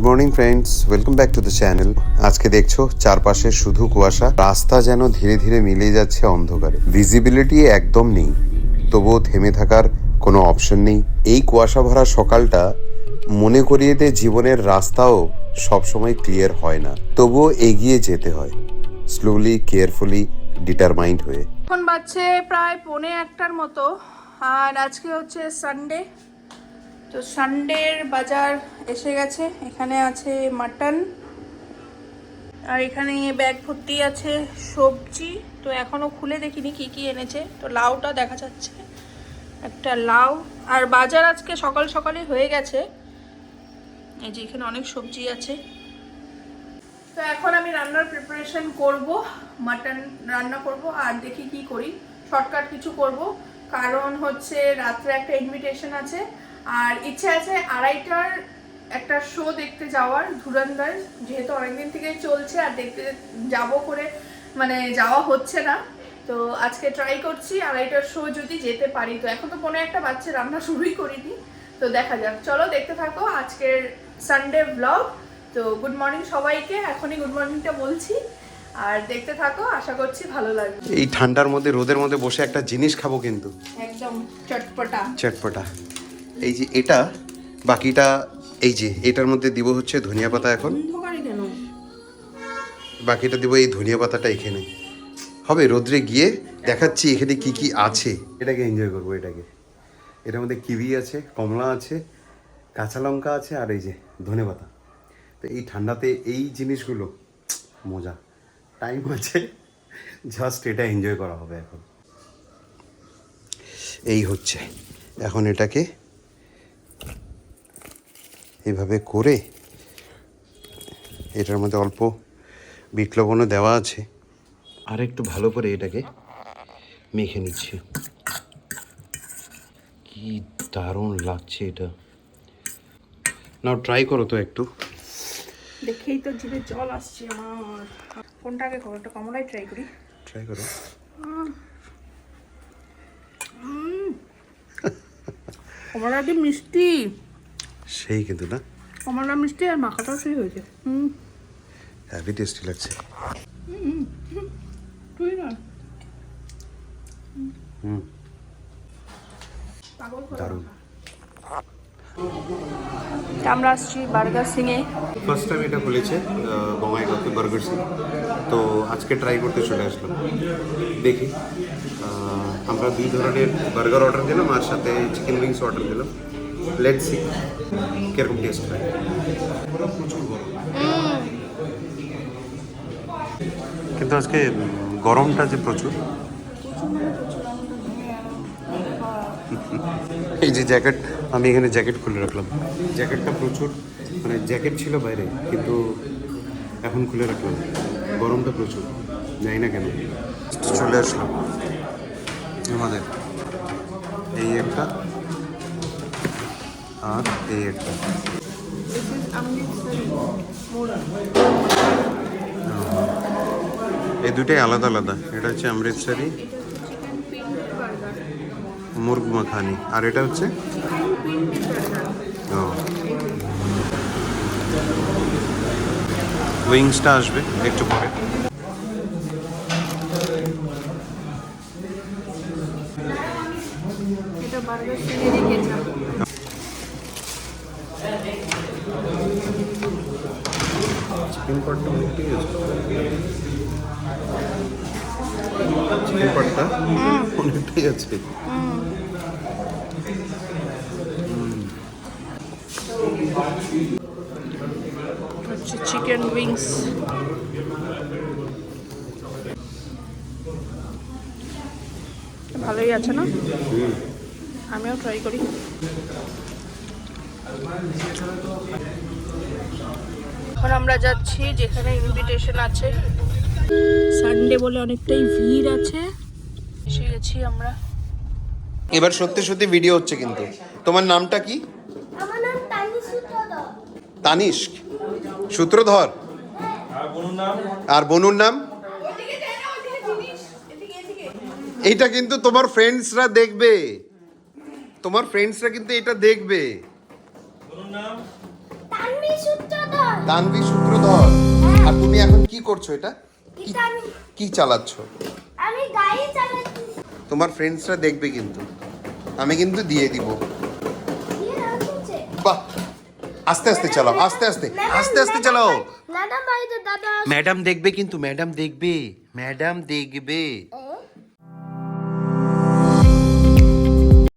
Good morning friends welcome back to the channel আজকে দেখছ, চারপাশে শুধু কুয়াশা। রাস্তা যেন ধীরে ধীরে মিলে যাচ্ছে অন্ধকারে। ভিজিবিলিটি একদম নেই। তবুও থেমে থাকার কোনো অপশন নেই। এই কুয়াশা ভরা সকালটা মনে করিয়ে দেয় জীবনের রাস্তাও সবসময় ক্লিয়ার হয় না। তবুও এগিয়ে যেতে হয়। স্লোলি কেয়ারফুলি ডিটারমাইন্ড হয়ে। এখন বাজছে প্রায় পৌনে একটার মতো। আর আজকে হচ্ছে সানডে তো সানডের বাজার এসে গেছে। এখানে আছে মাটন আর এখানে ব্যাগ ভর্তি আছে সবজি। তো এখনও খুলে দেখিনি কি কি এনেছে। তো লাউটা দেখা যাচ্ছে। একটা লাউ। আর বাজার আজকে সকাল সকালে হয়ে গেছে। এই যে এখানে অনেক সবজি আছে। তো এখন আমি রান্নার প্রিপারেশন করব মাটন রান্না করব আর দেখি কি করি। শর্টকাট কিছু করব। কারণ হচ্ছে রাত্রে একটা ইনভিটেশন আছে। আর ইচ্ছে আছে আড়াইটার একটা শো দেখতে যাওয়ার ধুরন্ধর যেহেতু অনেকদিন থেকে চলছে আর দেখতে যাব করে মানে যাওয়া হচ্ছে না তো আজকে ট্রাই করছি আড়াইটার শো যদি যেতে পারি। তো এখন তো কোনো একটা বাচ্চা রান্না শুরুই করিনি তো দেখা যাক। চলো দেখতে থাকো আজকের সানডে ব্লগ তো গুড মর্নিং সবাইকে এখনই গুড মর্নিংটা বলছি। আর দেখতে থাকো আশা করছি ভালো লাগবে। এই ঠান্ডার মধ্যে রোদের মধ্যে বসে একটা জিনিস খাব কিন্তু। একদম চটপটা। চটপটা। এই যে এটা বাকিটা এই যে এটার মধ্যে দিব হচ্ছে ধনিয়া পাতা এখন। বাকিটা দিব এই ধনিয়া পাতাটা এখানে। হবে রোদ্রে গিয়ে দেখাচ্ছি এখানে কি কি আছে। এটাকে এনজয় করব এটাকে। এটার মধ্যে কিউই আছে কমলা আছে কাঁচা লঙ্কা আছে আর এই যে ধনে পাতা। তো এই ঠান্ডাতে এই জিনিসগুলো মজা। টাইম আছে জাস্ট এটা এনজয় করা হবে এখন। এই হচ্ছে। এখন এটাকে এভাবে করে এটার মধ্যে অল্প বিট লবণও দেওয়া আছে। আর একটু ভালো করে এটাকে মেখে নিচ্ছি। কি দারুণ লাগছে এটা। নাও ট্রাই করো তো একটু। দেখেই তো জিভে জল আসছে আমার। কোনটা আগে করো? একটা কমলাই ট্রাই করি। ট্রাই করো। কমলা মিষ্টি? সেই কিন্তু না? কমলা মিষ্টি আর মাখাটাও সেই হয়েছে। হুম। হ্যাভি টেস্টি লাগছে। তুই না। হুম। দারুণ। আমরা আসছি বার্গার সিংয়ে ফার্স্ট টাইম এটা খুলেছে বঙ্গাইগাঁওতে বার্গার সিং তো আজকে ট্রাই করতে চলে আসলাম। দেখি। আমরা দুই ধরনের বার্গার অর্ডার দিলাম আর সাথে চিকেন উইংস অর্ডার দিলাম। লেট সি কীরকম টেস্ট হয়? কিন্তু আজকে গরমটা যে প্রচুর। এই যে জ্যাকেট আমি এখানে জ্যাকেট খুলে রাখলাম। জ্যাকেটটা প্রচুর। মানে জ্যাকেট ছিল বাইরে কিন্তু এখন খুলে রাখলাম। গরমটা প্রচুর। জানি না কেন। চলে আসলাম। আমাদের এই একটা আর এই একটা। এই দুটাই আলাদা আলাদা। এটা হচ্ছে অমৃতসরি, মুরগ মাখানি। আর এটা হচ্ছে? ও। উইংসটা আসবে একটু পরে। এটা সিংয়ে রেখেছিলাম চিকেন পটটা অনেকটাই আছে চিকেন পটটা অনেকটাই আছে। চিকেন উইংস ভালোই আছে না? আমিও ট্রাই করি। এখন আমরা যাচ্ছি যেখানে ইনভিটেশন আছে। সানডে বলে অনেকটাই ভিড় আছে। এসে গেছি আমরা। এবার সত্যি সত্যি ভিডিও হচ্ছে কিন্তু। তোমার নামটা কি? আমার নাম তানি সূত্রধর। তানিষ্ক সূত্রধর? আর বনুর নাম? এইটা কিন্তু তোমার ফ্রেন্ডসরা দেখবে। তোমার ফ্রেন্ডসরা কিন্তু এটা দেখবে। তানভি সূত্রধর তানভি সূত্রধর আর তুমি এখন কি করছ এটা? কি- চালাচ্ছ? আমি গাড়ি চালাচ্ছি। তোমার ফ্রেন্ডসরা দেখবে কিন্তু। আমি কিন্তু দিয়ে দিব। বাহ! আস্তে আস্তে চালাও আস্তে আস্তে আস্তে আস্তে চালাও। ম্যাডাম দেখবে কিন্তু ম্যাডাম দেখবে ম্যাডাম দেখবে।